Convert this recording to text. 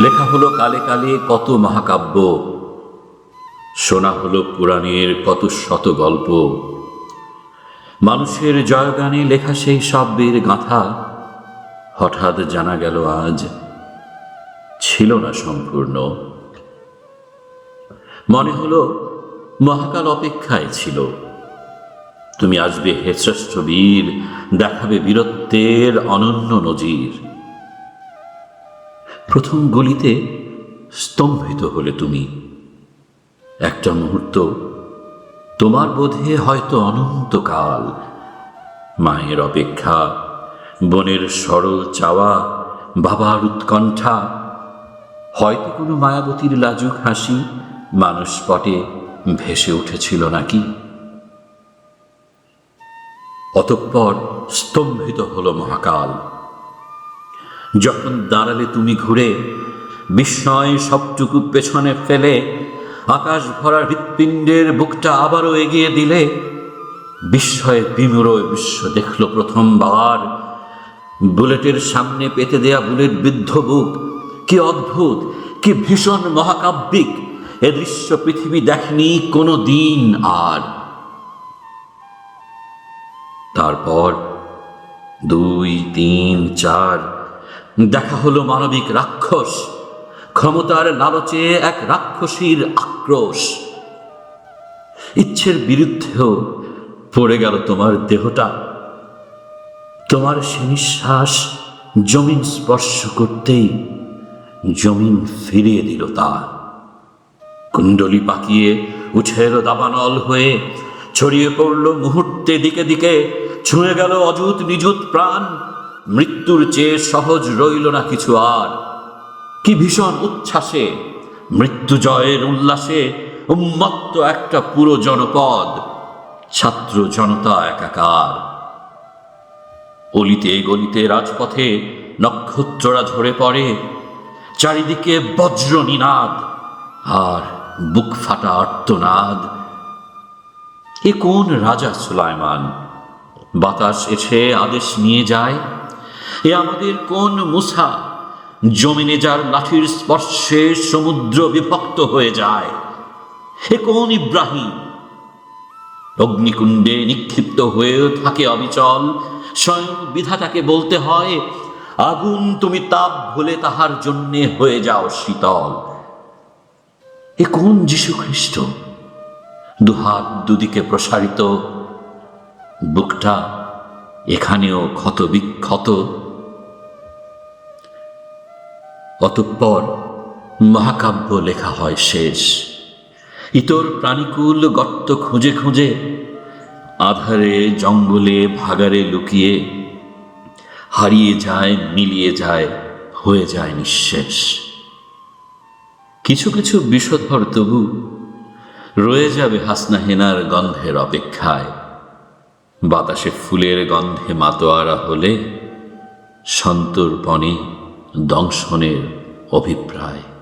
লেখা হলো কালে কালে কত মহাকাব্য। শোনা হলো পুরাণের কত শত গল্প। মানুষের জয়গানে লেখা সেই শব্দের গাঁথা হঠাৎ জানা গেল আজ ছিল না সম্পূর্ণ। মনে হলো মহাকাল অপেক্ষায় ছিল। তুমি আসবে হে বীর, দেখাবে বীরত্বের অনন্য নজির। প্রথম গলিতে স্তম্ভিত হলে তুমি। একটা মুহূর্ত তোমার বোধে হয়তো অনন্তকাল। মায়ের অপেক্ষা, বনের সরল চাওয়া, বাবার উৎকণ্ঠা। হয়তো কোনো মায়াবতীর লাজুক হাসি মানুষ পটে ভেসে উঠেছিল নাকি? অতঃপর স্তম্ভিত হল মহাকাল। যখন দাঁড়ালে তুমি ঘুরে, বিস্ময় সবটুকু পেছনে ফেলে, আকাশ ভরা হৃৎপিণ্ডের বুকটা আবারও এগিয়ে দিলে, বিস্ময়ে বিমূঢ় বিশ্ব দেখল প্রথমবার। বুলেটের সামনে পেতে দেয়া বুলেট বৃদ্ধ বুক, কি অদ্ভুত, কি ভীষণ মহাকাব্যিক, এ দৃশ্য পৃথিবী দেখনি কোনো দিন আর। তারপর দুই, তিন, চার দেখা হলো মানবিক রাক্ষস। ক্ষমতার লালচে এক রাক্ষসীর আক্রোশ। ইচ্ছের বিরুদ্ধেও পড়ে গেল তোমার দেহটা। তোমার সে নিঃশ্বাস জমিন স্পর্শ করতেই জমিন ফিরিয়ে দিল তা কুণ্ডলি পাকিয়ে উঠে এলো দাবানল হয়ে ছড়িয়ে পড়ল মুহূর্তে দিকে দিকে, ছুঁয়ে গেল অযুত নিযুত প্রাণ। মৃত্যুর চেয়ে সহজ রইল না কিছু আর। কি ভীষণ উচ্ছ্বাসে, মৃত্যু জয়ের উল্লাসে উন্মত্ত একটা পুরো জনপদ, ছাত্র জনতা একাকার। অলিতে গলিতে রাজপথে নক্ষত্ররা ঝরে পড়ে, চারিদিকে বজ্র নিনাদ আর বুক ফাটা আর্তনাদ। এ কোন রাজা সুলাইমান? বাতাস এসে আদেশ নিয়ে যায়? এ আমাদের কোন মুসা জমিনে যার লাঠির স্পর্শে সমুদ্র বিভক্ত হয়ে যায়? হে কোন ইব্রাহিম? অগ্নিকুণ্ডে নিক্ষিপ্ত হয়েও থাকে অবিচল। স্বয়ং বিধাতাকে বলতে হয়, আগুন তুমি তাপ ভুলে তাহার জন্যে হয়ে যাও শীতল। এ কোন যীশু খ্রিস্ট দুহাত দুদিকে প্রসারিত। বুকটা এখানেও ক্ষত বিক্ষত অতঃপর মহাকাব্য লেখা হয় শেষ। ইতর প্রাণীকুল গর্ত খুঁজে খুঁজে, আধারে জঙ্গলে ভাগারে লুকিয়ে, হারিয়ে যায়, মিলিয়ে যায়, হয়ে যায় নিঃশেষ। কিছু কিছু বিষধর তবু রয়ে যাবে হাসনা হেনার গন্ধের অপেক্ষায়। বাতাসে ফুলের গন্ধে মাতোয়ারা হলে সন্তর্পণে দংশনের অভিপ্রায়।